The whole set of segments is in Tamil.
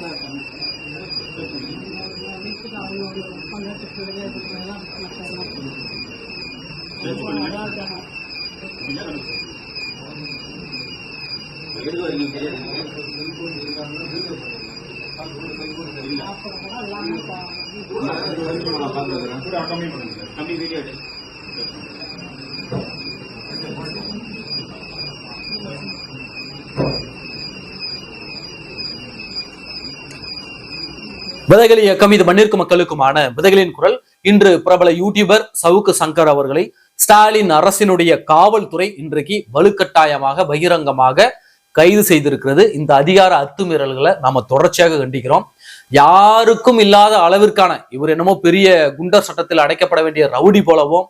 தான் இருக்காங்க வீட்டுக்கு அவங்க ஒரு பன்னெண்டு பிள்ளைங்க இதுக்குலாம் நல்லா இருக்காங்க அப்புறம் எல்லாமே விதைகள் இயக்கம் இது மண்ணிற்கு மக்களுக்குமான விதைகளின் குரல். இன்று பிரபல யூடியூபர் சவுக்கு சங்கர் அவர்களை ஸ்டாலின் அரசினுடைய காவல்துறை இன்றைக்கு வலுக்கட்டாயமாக பகிரங்கமாக கைது செய்திருக்கிறது. இந்த அதிகார அத்துமீறல்களை நாம தொடர்ச்சியாக கண்டிக்கிறோம். யாருக்கும் இல்லாத அளவிற்கான இவர் என்னமோ பெரிய குண்டர் சட்டத்தில் அடைக்கப்பட வேண்டிய ரவுடி போலவும்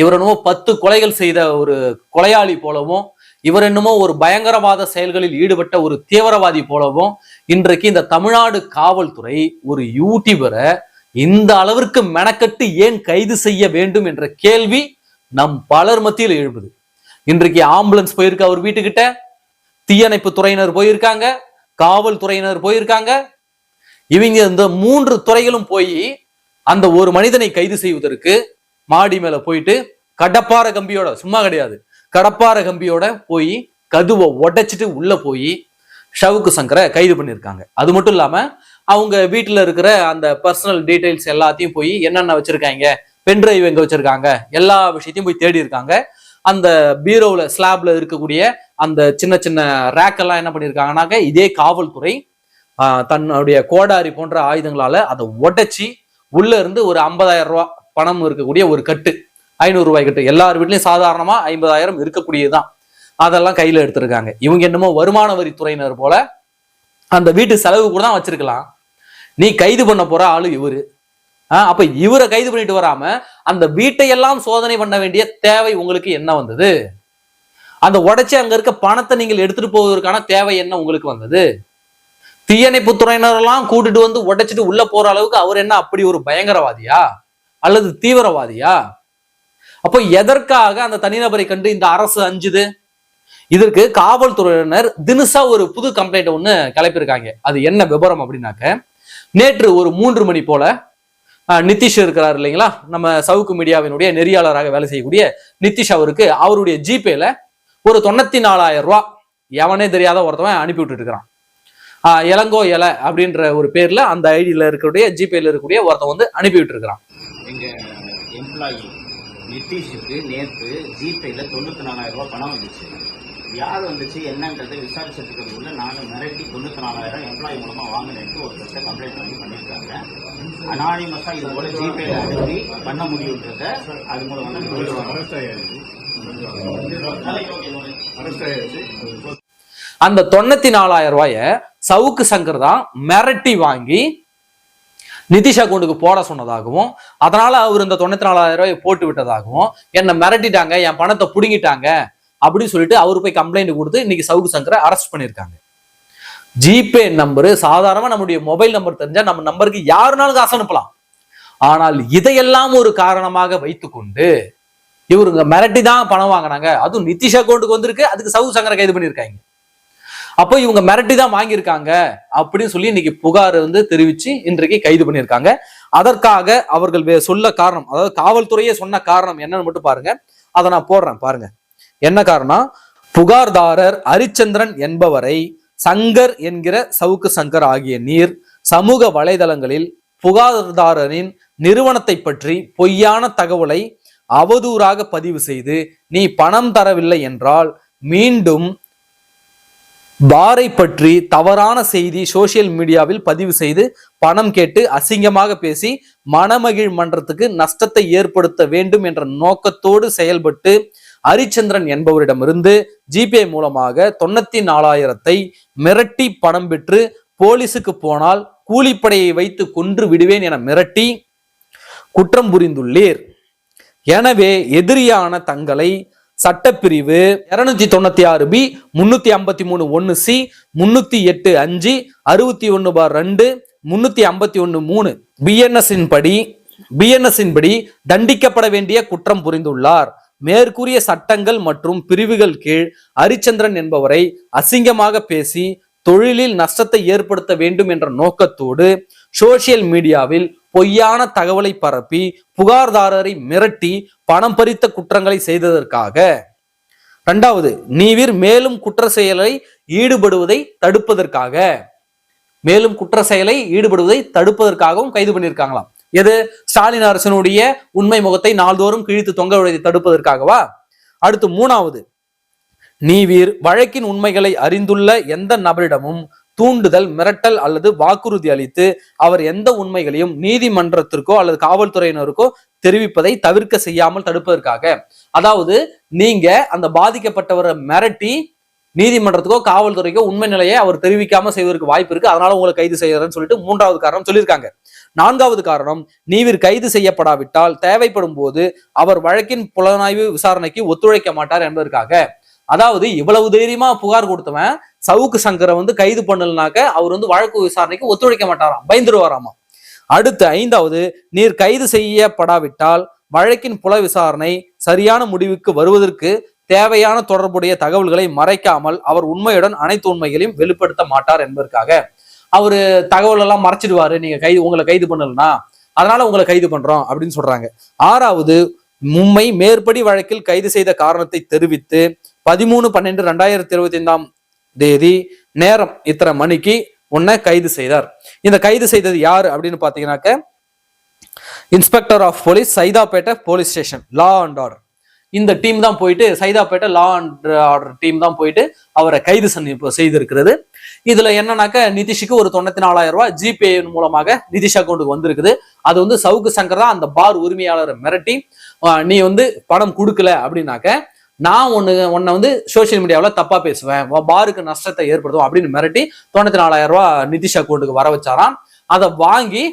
இவர் என்னமோ பத்து கொலைகள் செய்த ஒரு கொலையாளி போலவும் இவர் என்னமோ ஒரு பயங்கரவாத செயல்களில் ஈடுபட்ட ஒரு தீவிரவாதி போலவும் இன்றைக்கு இந்த தமிழ்நாடு காவல்துறை ஒரு யூடியூபரை இந்த அளவிற்கு மெனக்கட்டு ஏன் கைது செய்ய வேண்டும் என்ற கேள்வி நம் பலர் மத்தியில் எழுப்புது இன்றைக்கு ஆம்புலன்ஸ் போயிருக்கு அவர் வீட்டுக்கிட்ட தீயணைப்பு துறையினர் போயிருக்காங்க காவல்துறையினர் போயிருக்காங்க. இவங்க இந்த மூன்று துறைகளும் போய் அந்த ஒரு மனிதனை கைது செய்வதற்கு மாடி மேல போயிட்டு கடப்பார கம்பியோட சும்மா கிடையாது கடப்பார கம்பியோட போய் கதுவை உடைச்சிட்டு உள்ள போய் ஷவுக்கு சங்கரை கைது பண்ணியிருக்காங்க. அது மட்டும் இல்லாமல் அவங்க வீட்டில் இருக்கிற அந்த பர்சனல் டீட்டெயில்ஸ் எல்லாத்தையும் போய் என்னென்ன வச்சிருக்காங்க பென்ட்ரைவ் எங்கே வச்சுருக்காங்க எல்லா விஷயத்தையும் போய் தேடி இருக்காங்க. அந்த பீரோவில் ஸ்லாப்ல இருக்கக்கூடிய அந்த சின்ன சின்ன ரேக்கெல்லாம் என்ன பண்ணியிருக்காங்கன்னாக்க இதே காவல்துறை தன்னுடைய கோடாரி போன்ற ஆயுதங்களால் அதை உடைச்சி உள்ள இருந்து ஒரு ஐம்பதாயிரம் ரூபா பணம் இருக்கக்கூடிய ஒரு கட்டு. ஐநூறு ரூபாய் கட்டு. எல்லார் வீட்லையும் சாதாரணமாக ஐம்பதாயிரம் இருக்கக்கூடியதுதான். அதெல்லாம் கையில எடுத்திருக்காங்க. இவங்க என்னமோ வருமான வரித்துறையினர் போல அந்த வீட்டு செலவு கூட தான் வச்சிருக்கலாம். நீ கைது பண்ண போற ஆளு இவரு. அப்ப இவரை கைது பண்ணிட்டு வராம அந்த வீட்டையெல்லாம் சோதனை பண்ண வேண்டிய தேவை உங்களுக்கு என்ன வந்தது? அந்த உடைச்சி அங்க இருக்க பணத்தை நீங்கள் எடுத்துட்டு போவதற்கான தேவை என்ன உங்களுக்கு வந்தது? தீயணைப்பு துறையினரெல்லாம் கூட்டிட்டு வந்து உடைச்சிட்டு உள்ள போற அளவுக்கு அவர் என்ன அப்படி ஒரு பயங்கரவாதியா? அல்லது தீவிரவாதியா? அப்போ எதற்காக அந்த தனிநபரை கண்டு இந்த அரசு அஞ்சுது? இதற்கு காவல்துறையினர் தினுசா ஒரு புது கம்ப்ளைண்ட் ஒன்று கிளப்பியிருக்காங்க. அது என்ன விபரம் அப்படின்னாக்க நேற்று ஒரு மூன்று மணி போல நிதிஷ் இருக்கிறார் இல்லைங்களா? நம்ம சவுக்கு மீடியாவினுடைய நெறியாளராக வேலை செய்யக்கூடிய நிதிஷ் அவருக்கு அவருடைய ஜிபேல ஒரு தொண்ணூத்தி நாலாயிரம் ரூபா எவனே தெரியாத ஒருத்தவன் அனுப்பி விட்டுட்டு இருக்கிறான் ஆஹ், இளங்கோ இலை அப்படின்ற ஒரு பேர்ல அந்த ஐடியில இருக்கக்கூடிய ஜிபேல இருக்கக்கூடிய ஒருத்தன் வந்து அனுப்பி விட்டு இருக்கிறான் எங்க எம்ப்ளாயி நிதிஷுக்கு நேற்று ஜிபேல தொண்ணூத்தி நாலாயிரம் ரூபாய் பணம் வந்துச்சு. வியாதி வந்துச்சு என்னன்றதை விசாரிச்சதுக்குள்ள நானும் மிரட்டி தொண்ணூத்தி நாலாயிரம் எம்ப்ளாயி மூலமா வாங்கினேன்ட்டு ஒரு பிரச்சனை கம்ப்ளைண்ட் பண்ணி பண்ணியிருக்காங்க. அனானிமஸா இது போல ஜிபேல அனுப்பி பண்ண முடியுன்றத அது மூலம் வந்து சொல்லுவாங்க அந்த தொண்ணூத்தி நாலாயிரம் ரூபாய சவுக்கு சங்கர் தான் மிரட்டி வாங்கி நிதிஷ் அக்கௌண்ட்டுக்கு போட சொன்னதாகவும் அதனால அவர் இந்த தொண்ணூத்தி நாலாயிரம் ரூபாய் போட்டு விட்டதாகவும் என்னை மிரட்டிட்டாங்க என் பணத்தை புடுங்கிட்டாங்க அப்படின்னு சொல்லிட்டு அவர் போய் கம்ப்ளைண்ட் கொடுத்து இன்னைக்கு சவுக்கு சங்கரை அரெஸ்ட் பண்ணியிருக்காங்க. ஜிபே நம்பரு சாதாரணமாக நம்முடைய மொபைல் நம்பர் தெரிஞ்சால் நம்ம நம்பருக்கு யாருனாலும் காசு அனுப்பலாம். ஆனால் இதையெல்லாம் ஒரு காரணமாக வைத்துக்கொண்டு இவருங்க மிரட்டி தான் பணம் வாங்கினாங்க. அதுவும் நிதிஷ் அக்கௌண்ட்டுக்கு வந்திருக்கு. அதுக்கு சவுக்கு சங்கரை கைது பண்ணியிருக்காங்க. அப்போ இவங்க மிரட்டி தான் வாங்கியிருக்காங்க அப்படின்னு சொல்லி இன்னைக்கு புகார் வந்து தெரிவித்து இன்றைக்கு கைது பண்ணியிருக்காங்க. அதற்காக அவர்கள் வே- சொல்ல காரணம் அதாவது காவல்துறையே சொன்ன காரணம் என்னன்னு மட்டும் பாருங்க. அதை நான் போடுறேன் பாருங்க. என்ன காரணம் புகார்தாரர் ஹரிச்சந்திரன் என்பவரை சங்கர் என்கிற சவுக்கு சங்கர் ஆகிய நீர் சமூக வலைதளங்களில் புகார்தாரரின் நிறுவனத்தை பற்றி பொய்யான தகவலை அவதூறாக பதிவு செய்து நீ பணம் தரவில்லை என்றால் மீண்டும் பாரை பற்றி தவறான செய்தி சோசியல் மீடியாவில் பதிவு செய்து பணம் கேட்டு அசிங்கமாக பேசி மனமகிழ் மன்றத்துக்கு நஷ்டத்தை ஏற்படுத்த வேண்டும் என்ற நோக்கத்தோடு செயல்பட்டு ஹரிச்சந்திரன் என்பவரிடமிருந்து ஜிபே மூலமாக தொண்ணூத்தி நாலாயிரத்தை மிரட்டி பணம் பெற்று போலீசுக்கு போனால் கூலிப்படையை வைத்து கொன்று விடுவேன் என மிரட்டி குற்றம் புரிந்துள்ளீர். எனவே எதிரியான தங்களை சட்டப்பிரிவு இருநூத்தி தொண்ணூத்தி ஆறு பி முன்னூத்தி ஐம்பத்தி மூணு ஒன்னு சி முன்னூத்தி எட்டு அஞ்சு அறுபத்தி ஒன்னு பார் ரெண்டு முன்னூத்தி ஐம்பத்தி ஒன்னு மூணு பிஎன்எஸ் படி பிஎன்எஸ் படி தண்டிக்கப்பட வேண்டிய குற்றம் புரிந்துள்ளார். மேற்கூறிய சட்டங்கள் மற்றும் பிரிவுகள் கீழ் ஹரிச்சந்திரன் என்பவரை அசிங்கமாக பேசி தொழிலில் நஷ்டத்தை ஏற்படுத்த வேண்டும் என்ற நோக்கத்தோடு சோசியல் மீடியாவில் பொய்யான தகவலை பரப்பி புகார்தாரரை மிரட்டி பணம் பறித்த குற்றங்களை செய்ததற்காக. இரண்டாவது நீவிர் மேலும் குற்ற செயலை ஈடுபடுவதை தடுப்பதற்காக. மேலும் குற்ற செயலை ஈடுபடுவதை தடுப்பதற்காகவும் கைது பண்ணியிருக்காங்களாம். எது? ஸ்டாலின் அரசனுடைய உண்மை முகத்தை நாள்தோறும் கிழித்து தொங்க விடுவதை தடுப்பதற்காகவா? அடுத்து மூணாவது. நீவீர் வழக்கின் உண்மைகளை அறிந்துள்ள எந்த நபரிடமும் தூண்டுதல் மிரட்டல் அல்லது வாக்குறுதி அளித்து அவர் எந்த உண்மைகளையும் நீதிமன்றத்திற்கோ அல்லது காவல்துறையினருக்கோ தெரிவிப்பதை தவிர்க்க செய்யாமல் தடுப்பதற்காக. அதாவது நீங்க அந்த பாதிக்கப்பட்டவரை மிரட்டி நீதிமன்றத்துக்கோ காவல்துறைக்கோ உண்மை நிலையை அவர் தெரிவிக்காம செய்வதற்கு வாய்ப்பு இருக்கு. அதனால உங்களை கைது செய்யறேன்னு சொல்லிட்டு மூன்றாவது காரணம் சொல்லியிருக்காங்க. நான்காவது காரணம் நீவிர் கைது செய்யப்படாவிட்டால் தேவைப்படும் போது அவர் வழக்கின் புலனாய்வு விசாரணைக்கு ஒத்துழைக்க மாட்டார் என்பதற்காக. அதாவது இவ்வளவு தைரியமா புகார் கொடுத்தவன் சவுக்கு சங்கரை வந்து கைது பண்ணலனாக்க அவர் வந்து வழக்கு விசாரணைக்கு ஒத்துழைக்க மாட்டாராம் பயந்துருவாராமா? அடுத்து ஐந்தாவது நீர் கைது செய்யப்படாவிட்டால் வழக்கின் புல விசாரணை சரியான முடிவுக்கு வருவதற்கு தேவையான தொடர்புடைய தகவல்களை மறைக்காமல் அவர் உண்மையுடன் அனைத்து உண்மைகளையும் வெளிப்படுத்த மாட்டார் என்பதற்காக. அவரு தகவல் எல்லாம் மறைச்சிடுவாரு. நீங்க கைது உங்களை கைது பண்ணலனா அதனால உங்களை கைது பண்றோம் அப்படின்னு சொல்றாங்க. ஆறாவது மும்மை மேற்படி வழக்கில் கைது செய்த காரணத்தை தெரிவித்து பதிமூணு பன்னெண்டு ரெண்டாயிரத்தி இருபத்தி ஐந்தாம் தேதி நேரம் இத்தனை மணிக்கு உன்னை கைது செய்தார். இந்த கைது செய்தது யார் அப்படின்னு பாத்தீங்கன்னாக்க inspector of police Saidapet police station law and order இந்த டீம் தான் போயிட்டு Saidapet law and order team தான் போயிட்டு அவரை கைது செய்திருக்கிறது. இதுல என்னன்னாக்க நிதிஷுக்கு ஒரு தொண்ணூத்தி நாலாயிரம் ரூபாய் ஜிபே மூலமாக நிதிஷ் அக்கௌண்ட்டுக்கு வந்திருக்குது. அது வந்து சவுக்கு சங்கர் தான் அந்த பார் உரிமையாளரை மிரட்டி நீ வந்து பணம் கொடுக்கல அப்படின்னாக்க நான் ஒன்று உன்னை வந்து சோஷியல் மீடியாவில் தப்பா பேசுவேன் பாருக்கு நஷ்டத்தை ஏற்படுத்தும் அப்படின்னு மிரட்டி தொண்ணூத்தி நாலாயிரம் ரூபாய் நிதிஷ் அக்கௌண்ட்டுக்கு வர வச்சாராம். அதை வாங்கி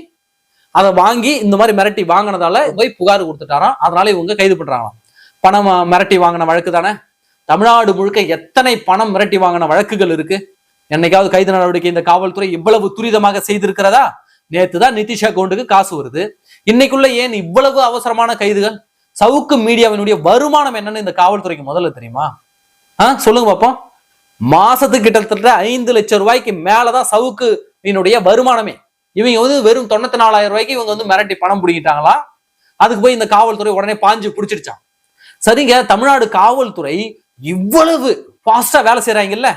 அதை வாங்கி இந்த மாதிரி மிரட்டி வாங்கினதால போய் புகார் கொடுத்துட்டாராம். அதனால இவங்க கைது பண்றாங்களாம். பணம் மிரட்டி வாங்கின வழக்கு தானே? தமிழ்நாடு முழுக்க எத்தனை பணம் மிரட்டி வாங்கின வழக்குகள் இருக்கு? என்னைக்காவது கைது நடவடிக்கை இந்த காவல்துறை இவ்வளவு துரிதமாக செய்திருக்கிறதா? நேத்து தான் நிதிஷ் அக்கௌண்ட்டுக்கு காசு வருது. இன்னைக்குள்ள ஏன் இவ்வளவு அவசரமான கைதுகள்? சவுக்கு மீடியாவினுடைய வருமானம் என்னன்னு இந்த காவல்துறைக்கு முதல்ல தெரியுமா? ஆ சொல்லுங்க பாப்போம். மாசத்துக்கு கிட்டத்தட்ட ஐந்து லட்சம் ரூபாய்க்கு மேலதான் சவுக்கு என்னுடைய வருமானமே. இவங்க வந்து வெறும் தொண்ணூத்தி நாலாயிரம் ரூபாய்க்கு இவங்க வந்து மிரட்டி பணம் பிடிக்கிட்டாங்களா அதுக்கு போய் இந்த காவல்துறை உடனே பாஞ்சு பிடிச்சிருச்சான் சரிங்க தமிழ்நாடு காவல்துறை இவ்வளவு ஃபாஸ்டா வேலை செய்யறாங்கல்ல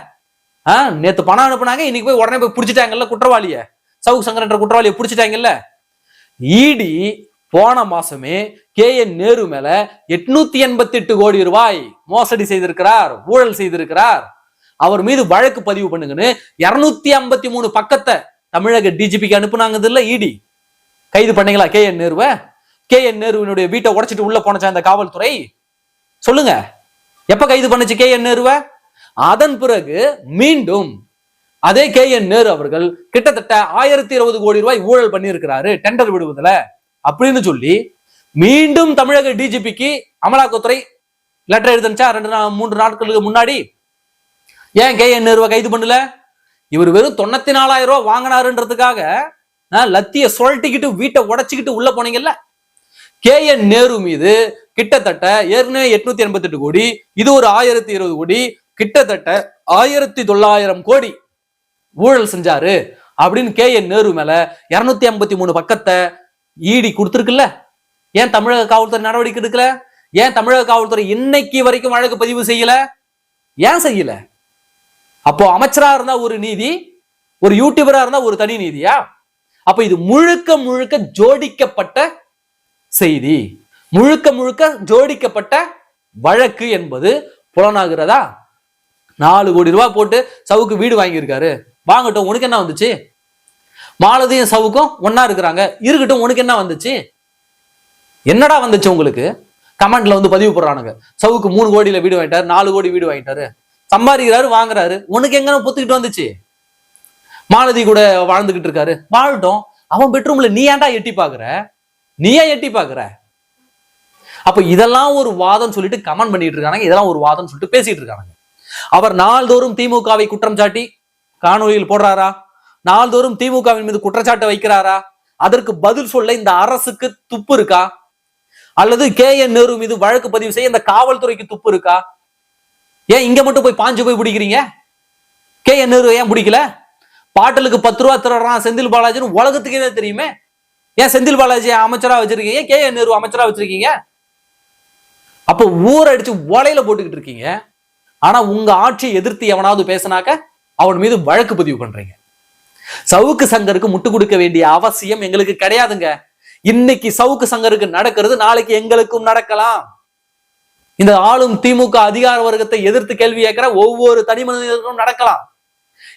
ஆ நேத்து பணம் அனுப்புனாங்க இன்னைக்கு போய் உடனே போய் பிடிச்சிட்டாங்கல்ல குற்றவாளிய? சவுக்கு சங்கரன்ற குற்றவாளியை பிடிச்சிட்டாங்கல்ல? இடி போன மாசமே கே என் நேரு மேல எட்நூத்தி எண்பத்தி எட்டு கோடி ரூபாய் மோசடி செய்திருக்கிறார் ஊழல் செய்திருக்கிறார். அவர் மீது வழக்கு பதிவு பண்ணுங்கன்னு இருநூத்தி ஐம்பத்தி மூணு பக்கத்தை தமிழக டிஜிபிக்கு அனுப்புனாங்க இல்ல இடி கைது பண்ணீங்களா கே என் நேருவை? கே என் நேருவினுடைய வீட்டை உடைச்சிட்டு உள்ள போனச்சா இந்த காவல்துறை? சொல்லுங்க. எப்ப கைது பண்ணுச்சு கே என் நேருவை? அதன் பிறகு மீண்டும் அதே கே என் நேரு அவர்கள் கிட்டத்தட்ட ஆயிரத்தி இருபது கோடி ரூபாய் ஊழல் பண்ணியிருக்கிறாரு டெண்டர் விடுவதுல அப்படின்னு சொல்லி மீண்டும் தமிழக டிஜிபிக்கு அமலாக்கத்துறை லெட்டர் எழுதுனுச்சா? ரெண்டு நாள் மூன்று நாட்களுக்கு முன்னாடி. ஏன் கே என் நேருவை கைது பண்ணல? இவர் வெறும் தொண்ணூத்தி நாலாயிரம் ரூபாய் வாங்கினாருன்றதுக்காக லத்திய சுழட்டிக்கிட்டு வீட்டை உடைச்சிக்கிட்டு உள்ள போனீங்கல்ல? கே என் நேரு மீது கிட்டத்தட்ட ஏற்கனவே எட்நூத்தி எண்பத்தி எட்டு கோடி இது ஒரு ஆயிரத்தி இருபது கோடி கிட்டத்தட்ட ஆயிரத்தி தொள்ளாயிரம் கோடி ஊழல் செஞ்சாரு அப்படின்னு கே என் நேரு மேல இருநூத்தி ஐம்பத்தி மூணு பக்கத்தை ஈடி கொடுத்துருக்குல்ல? ஏன் தமிழக காவல்துறை நடவடிக்கை எடுக்கல? ஏன் தமிழக காவல்துறை இன்னைக்கு வரைக்கும் வழக்கு பதிவு செய்யல? ஏன் செய்யல? அப்போ அமைச்சரா இருந்தா ஒரு நீதி ஒரு யூடியூபரா இருந்தா ஒரு தனி நீதியா? அப்ப இது முழுக்க முழுக்க ஜோடிக்கப்பட்ட செய்தி. முழுக்க முழுக்க ஜோடிக்கப்பட்ட வழக்கு என்பது புலனாகிறதா? நாலு கோடி ரூபாய் போட்டு சவுக்கு வீடு வாங்கியிருக்காரு. வாங்கட்டும் உனக்கு என்ன வந்துச்சு? மாலதியும் சவுக்கும் ஒன்னா இருக்கிறாங்க. இருக்கட்டும் உனக்கு என்ன வந்துச்சு? என்னடா வந்துச்சு உங்களுக்கு? கமெண்ட்ல வந்து பதிவு போடுறானுங்க. சவுக்கு மூணு கோடியில வீடு வாங்கிட்டாரு நாலு கோடி வீடு வாங்கிட்டாரு. சம்பாதிக்கிறாரு வாங்குறாரு. உனக்கு எங்க பொத்துக்கிட்டு வந்துச்சு. மாலதி கூட வாழ்ந்துகிட்டு இருக்காரு. வாழட்டும் அவன் பெட்ரூம்ல நீ ஏன்டா எட்டி பாக்குற? நீ ஏன் எட்டி பாக்குற? அப்போ இதெல்லாம் ஒரு வாதம் சொல்லிட்டு கமெண்ட் பண்ணிட்டு இருக்காங்க இதெல்லாம் ஒரு வாதம் சொல்லிட்டு பேசிட்டு இருக்காங்க அவர் நாள்தோறும் திமுகவை குற்றம் சாட்டி காணொலியில் போடுறாரா? நாள்தோறும் திமுகவின் மீது குற்றச்சாட்டு வைக்கிறாரா? அதற்கு பதில் சொல்ல இந்த அரசுக்கு துப்பு இருக்கா? அல்லது கே என் நேரு மீது வழக்கு பதிவு செய்ய இந்த காவல்துறைக்கு துப்பு இருக்கா? ஏன் இங்க மட்டும் போய் பாஞ்சு போய் பிடிக்கிறீங்க? கே என் நேரு ஏன் பிடிக்கல? பாட்டலுக்கு பத்து ரூபா திருடுறான் செந்தில் பாலாஜின்னு உலகத்துக்கே தெரியுமே. ஏன் செந்தில் பாலாஜி அமைச்சரா வச்சிருக்கீங்க? கே என் நேரு அமைச்சரா வச்சிருக்கீங்க? அப்போ ஊர் அடிச்சு ஒலையில போட்டுக்கிட்டு இருக்கீங்க. ஆனா உங்க ஆட்சியை எதிர்த்து எவனாவது பேசினாக்க அவன் மீது வழக்கு பதிவு பண்றீங்க. சவுக்கு சங்கருக்கு முட்டு கொடுக்க வேண்டிய அவசியம் எங்களுக்கு கிடையாதுங்க. இன்னைக்கு சவுக்கு சங்கருக்கு நடக்கிறது நாளைக்கு எங்களுக்கும் நடக்கலாம். இந்த ஆளும் திமுக அதிகார வர்க்கத்தை எதிர்த்து கேள்வி கேட்கிற ஒவ்வொரு தனி மனிதர்களும் நடக்கலாம்.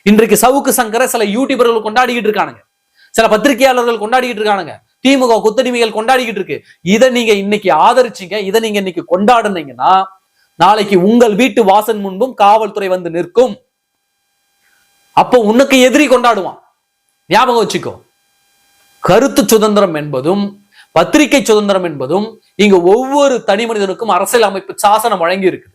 இன்றைக்கு சவுக்கு சங்கரை சில யூடியூபர்கள் கொண்டாடிக்கிட்டு இருக்கானுங்க. சில பத்திரிகையாளர்கள் கொண்டாடிக்கிட்டு இருக்கானுங்க. திமுக கொத்தடிமைகள் கொண்டாடிக்கிட்டு இருக்கு. இதை நீங்க இன்னைக்கு ஆதரிச்சீங்க இதை நீங்க இன்னைக்கு கொண்டாடுனீங்கன்னா நாளைக்கு உங்கள் வீட்டு வாசன் முன்பும் காவல்துறை வந்து நிற்கும். அப்போ உனக்கு எதிரி கொண்டாடுவான். ஞாபகம் வச்சுக்கோ. கருத்து சுதந்திரம் என்பதும் பத்திரிகை சுதந்திரம் என்பதும் இங்க ஒவ்வொரு தனி மனிதனுக்கும் அரசியல் அமைப்பு சாசனம் வழங்கி இருக்குது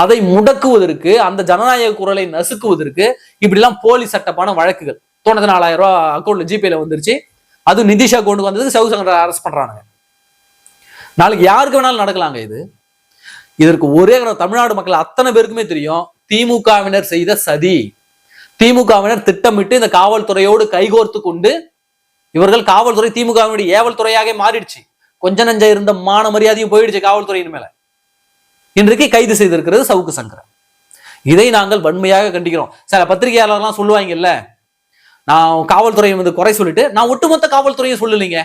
அதை முடக்குவதற்கு அந்த ஜனநாயக குரலை நசுக்குவதற்கு இப்படிலாம் போலி சட்டப்பான வழக்குகள். தொண்ணூத்தி நாலாயிரம் ரூபாய் அக்கௌண்ட்ல ஜிபேல வந்துருச்சு. அது நிதிஷா கொண்டு வந்ததுக்கு சவு சங்கரை அரெஸ்ட் பண்றாங்க நாளைக்கு யாருக்கு வேணாலும் நடக்கலாங்க இது. இதற்கு ஒரே தமிழ்நாடு மக்கள் அத்தனை பேருக்குமே தெரியும். திமுகவினர் செய்த சதி. திமுகவினர் திட்டமிட்டு இந்த காவல்துறையோடு கைகோர்த்து கொண்டு இவர்கள் காவல்துறை திமுகவினுடைய ஏவல் துறையாக மாறிடுச்சு. கொஞ்ச நஞ்ச இருந்த மான மரியாதையும் போயிடுச்சு காவல்துறையின் மேல. இன்றைக்கு கைது செய்திருக்கிறது சவுக்கு சங்கரன். இதை நாங்கள் வன்மையாக கண்டிக்கிறோம். சில பத்திரிகையாளர்லாம் சொல்லுவாங்கல்ல நான் காவல்துறையை வந்து குறை சொல்லிட்டு நான் ஒட்டுமொத்த காவல்துறையை சொல்லலைங்க.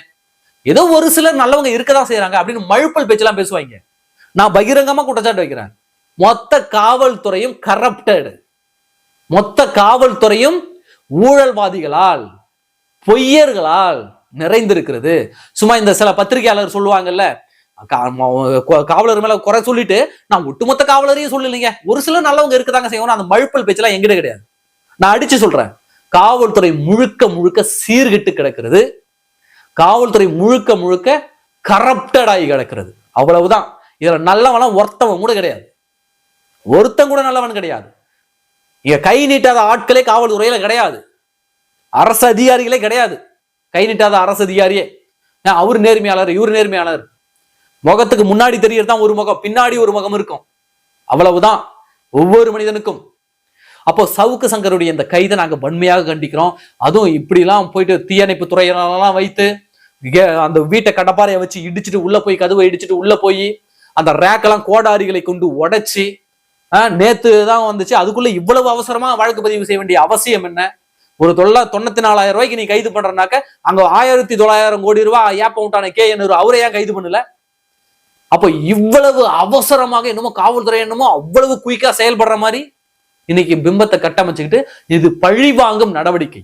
ஏதோ ஒரு சிலர் நல்லவங்க இருக்கதான் செய்யறாங்க அப்படின்னு மழுப்பல் பேச்செல்லாம் பேசுவாங்க. நான் பகிரங்கமா குற்றச்சாட்டு வைக்கிறேன். மொத்த காவல்துறையும் கரப்டடு மொத்த காவல்துறையும் ஊழல்வாதிகளால் பொய்யர்களால் நிறைந்திருக்கிறது. சும்மா இந்த சில பத்திரிகையாளர் சொல்லுவாங்கல்ல கா- காவலர் மேல குறை சொல்லிட்டு நான் ஒட்டுமொத்த காவலரையும் சொல்லலைங்க. ஒரு சிலர் நல்லவங்க இருக்கதாங்க செய்யணும் அந்த மழுப்பல் பேச்செல்லாம் எங்கிட்ட கிடையாது. நான் அடிச்சு சொல்றேன். காவல்துறை முழுக்க முழுக்க சீர்கிட்டு கிடக்கிறது. காவல்துறை முழுக்க முழுக்க கரப்டட் ஆகி கிடக்கிறது. அவ்வளவுதான். இதுல நல்லவனா ஒருத்தவன் கூட கிடையாது. ஒருத்தன் கூட நல்லவன் கிடையாது. இங்க கை நீட்டாத ஆட்களே காவல்துறையில கிடையாது. அரசு அதிகாரிகளே கிடையாது. கை நீட்டாத அரசு அதிகாரியே. அவர் நேர்மையாளர் இவர் நேர்மையாளர். முகத்துக்கு முன்னாடி தெரியறது தான் ஒரு முகம் பின்னாடி ஒரு முகம் இருக்கும். அவ்வளவுதான். ஒவ்வொரு மனிதனுக்கும் அப்போ சவுக்கு சங்கருடைய இந்த கைதை நாங்க வன்மையாக கண்டிக்கிறோம். அதுவும் இப்படிலாம் போயிட்டு தீயணைப்பு துறையினரெல்லாம் வைத்து அந்த வீட்டை கடப்பாறையை வச்சு இடிச்சிட்டு உள்ள போய் கதவை இடிச்சிட்டு உள்ள போய் அந்த ரேக்கெல்லாம் கோடாரிகளை கொண்டு உடைச்சி நேத்து தான் வந்துச்சு. அதுக்குள்ள இவ்வளவு அவசரமா வழக்கு பதிவு செய்ய வேண்டிய அவசியம் என்ன? ஒரு தொள்ள தொண்ணூத்தி நாலாயிரம் ரூபாய்க்கு நீ கைது பண்றனாக்க அங்க ஆயிரத்தி தொள்ளாயிரம் கோடி ரூபாய் ஏப்ப விட்டான கே என் அவரை ஏன் கைது பண்ணல? அப்போ இவ்வளவு அவசரமாக என்னமோ காவல்துறை என்னமோ அவ்வளவு குயிக்கா செயல்படுற மாதிரி இன்னைக்கு பிம்பத்தை கட்டமைச்சுக்கிட்டு இது பழி வாங்கும் நடவடிக்கை.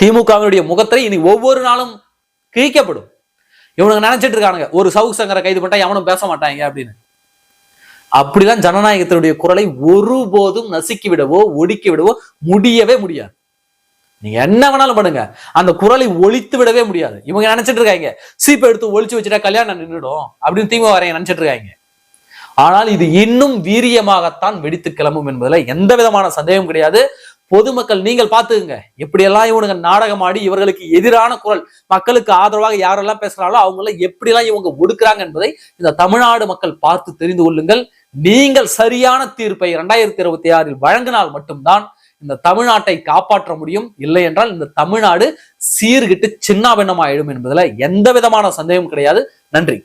திமுகவினுடைய முகத்தை இனி ஒவ்வொரு நாளும் கிழிக்கப்படும். இவனுங்க நினைச்சிட்டு இருக்கானுங்க ஒரு சவுக் சங்கரை கைது பண்ணா எவனும் பேச மாட்டாங்க அப்படின்னு. அப்படிலாம் ஜனநாயகத்தினுடைய குரலை ஒருபோதும் நசுக்கி விடவோ ஒடுக்கி விடவோ முடியவே முடியாது. நீங்க என்ன வேணாலும் பண்ணுங்க அந்த குரலை ஒழித்து விடவே முடியாது. இவங்க நினைச்சிட்டு இருக்காங்க சீப்பை எடுத்து ஒழிச்சு வச்சுட்டா கல்யாணம் நின்றுடும் அப்படின்னு திமுக வரைய நினைச்சிட்டு இருக்காங்க. ஆனால் இது இன்னும் வீரியமாகத்தான் வெடித்து கிளம்பும் என்பதில் எந்த விதமான சந்தேகம் கிடையாது. பொதுமக்கள் நீங்கள் பார்த்துக்குங்க. எப்படியெல்லாம் இவனுங்க நாடகம் ஆடி இவர்களுக்கு எதிரான குரல் மக்களுக்கு ஆதரவாக யாரெல்லாம் பேசுறாங்களோ அவங்கள எப்படியெல்லாம் இவங்க ஒடுக்குறாங்க என்பதை இந்த தமிழ்நாடு மக்கள் பார்த்து தெரிந்து கொள்ளுங்கள். நீங்கள் சரியான தீர்ப்பை இரண்டாயிரத்தி இருபத்தி ஆறில் வழங்கினால் மட்டும்தான் இந்த தமிழ்நாட்டை காப்பாற்ற முடியும். இல்லை என்றால் இந்த தமிழ்நாடு சீர்கிட்டு சின்னாபின்னமாயிடும் என்பதில் எந்த விதமான சந்தேகம் கிடையாது. நன்றி.